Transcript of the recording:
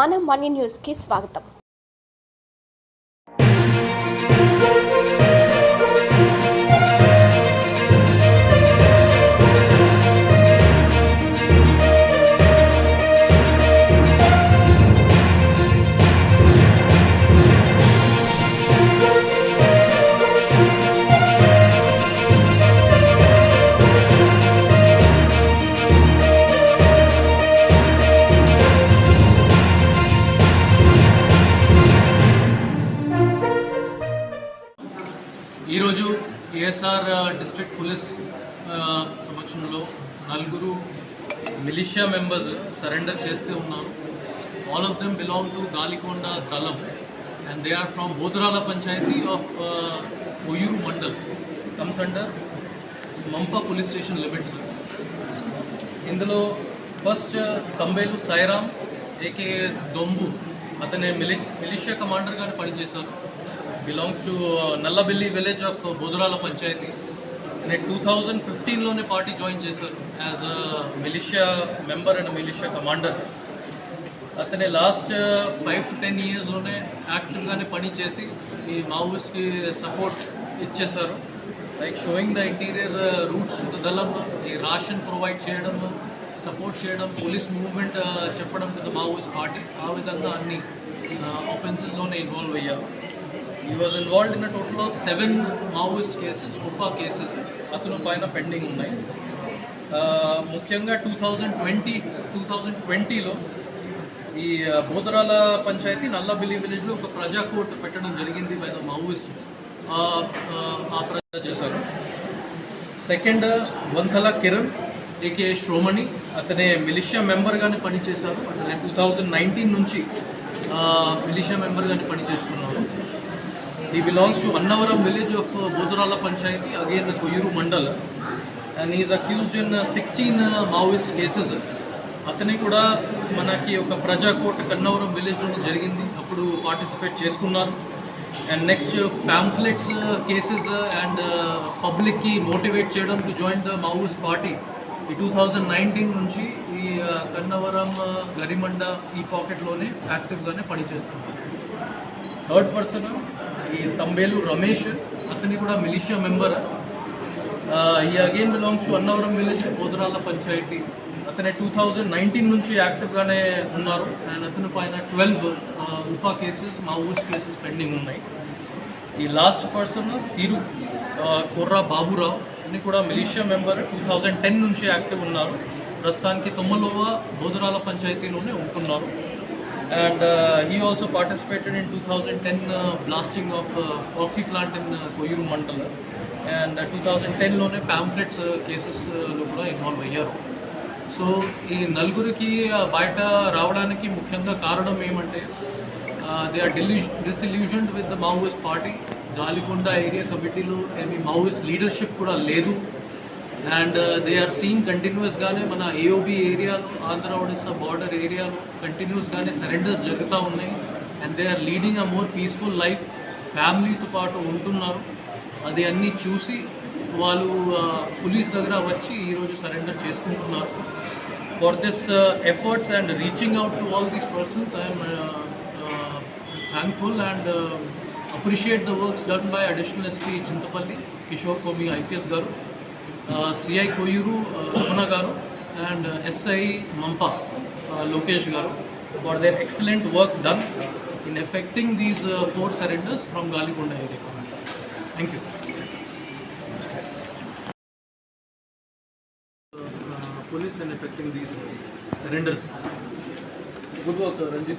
మన మనీ న్యూస్కి స్వాగతం ఈరోజు ఏఎస్ఆర్ డిస్ట్రిక్ట్ పోలీస్ సమక్షంలో నలుగురు మిలిషియా మెంబర్స్ సరెండర్ చేస్తూ ఉన్నారు all of them belong to Galikonda దళం and they are from Bodhurala panchayat of Koyyuru mandal. Comes under Mampa police station limits ఇందులో ఫస్ట్ తంబేలు సాయిరామ్ ఏకే దొంబు. అతనే మిలి మిలిషియా కమాండర్గా పనిచేశారు. Belongs to Nallabelli village of Bodhurala panchayat. నేను two thousand ఫిఫ్టీన్లోనే party join చేశారు. As a militia member and militia commander. అతని last five to ten ఇయర్స్లోనే యాక్టివ్గానే పనిచేసి ఈ మావోయిస్ట్కి సపోర్ట్ ఇచ్చేశారు. Like showing the interior routes to దళం ఈ రాషన్ ప్రొవైడ్ చేయడం సపోర్ట్ చేయడం పోలీస్ మూవ్మెంట్ చెప్పడం కదా మావోయిస్ట్ పార్టీ. ఆ విధంగా అన్ని ఆఫెన్సెస్లోనే ఇన్వాల్వ్ అయ్యారు. He was involved in total of seven Maoist cases UAPA cases అతను పైన పెండింగ్ ఉన్నాయి. ముఖ్యంగా two thousand twenty two thousand ట్వంటీలో ఈ బోధరాల బోదరాల పంచాయతీ నల్లబిల్లి విలేజ్లో ఒక ప్రజా కోర్టు పెట్టడం జరిగింది బై ద మావోయిస్ట్ ఆ ప్రజా చేశారు. సెకండ్ వంతల కిరణ్ ఏకే శ్రోమణి అతనే మిలిషియా మెంబర్గానే పనిచేశారు. అతనే టూ థౌజండ్ నైన్టీన్ నుంచి మిలిషియా మెంబర్గానే పనిచేస్తున్నారు. He belongs to Annavaram village of Bodharala panchayat again Koyyuru mandal and is accused in sixteen Maoist cases అతని కూడా మనకి ఒక ప్రజా కోర్టు కన్నవరం విలేజ్లో జరిగింది. అప్పుడు పార్టిసిపేట్ చేసుకున్నారు. And next pamphlets cases and పబ్లిక్కి మోటివేట్ చేయడం to join the Maoist party ఈ టూ థౌజండ్ నైన్టీన్ నుంచి ఈ uh, కన్నవరం uh, గరిమండ ఈ పాకెట్లోనే యాక్టివ్గానే పనిచేస్తున్నారు. థర్డ్ పర్సన్ ఈ తంబేలు రమేష్ అతని కూడా militia member. He again belongs to Annavaram village Bodharala panchayat. అతనే టూ థౌజండ్ నైన్టీన్ నుంచి యాక్టివ్గానే ఉన్నారు. అండ్ అతని పైన ట్వెల్వ్ ఉపా కేసెస్ మా ఊర్స్ కేసెస్ పెండింగ్ ఉన్నాయి. ఈ లాస్ట్ పర్సన్ సిరు ఆ, కొర్రా బాబురావు అని కూడా militia member two thousand ten నుంచి యాక్టివ్ ఉన్నారు. ప్రస్తుతానికి తొమ్మలోవ బోధరాల పంచాయతీలోనే ఉంటున్నారు. And he also participated in two thousand ten blasting of coffee plant in Koyyuru mandal and two thousand టెన్లోనే pamphlets కేసెస్లో కూడా ఇన్వాల్వ్ అయ్యారు. సో ఈ నలుగురికి బయట రావడానికి ముఖ్యంగా కారణం ఏమంటే they are delude disillusioned with the Maoist party Galikonda area కమిటీలో ఏమి మావోయిస్ట్ లీడర్షిప్ కూడా లేదు. అండ్ దే ఆర్ సీయింగ్ కంటిన్యూస్గానే మన ఏఓబి ఏరియాలో ఆంధ్ర ఒడిస్సా బార్డర్ ఏరియాలో కంటిన్యూస్గానే సరెండర్స్ జరుగుతూ ఉన్నాయి. And they are leading a more peaceful life ఫ్యామిలీతో పాటు ఉంటున్నారు. అది అన్నీ చూసి వాళ్ళు పోలీస్ దగ్గర వచ్చి ఈరోజు సరెండర్ చేసుకుంటున్నారు. For this efforts and reaching out to all these persons I'm thankful and appreciate the works done by additional SP Chintapalli Kishore Komi IPS గారు. సిఐ కొయ్యూరు రమణ గారు అండ్ ఎస్ఐ మంప లోకేష్ గారు for their excellent work done in effecting these four surrenders from Galikonda area thank you police and effecting these surrenders. Good work, uh, Ranjit.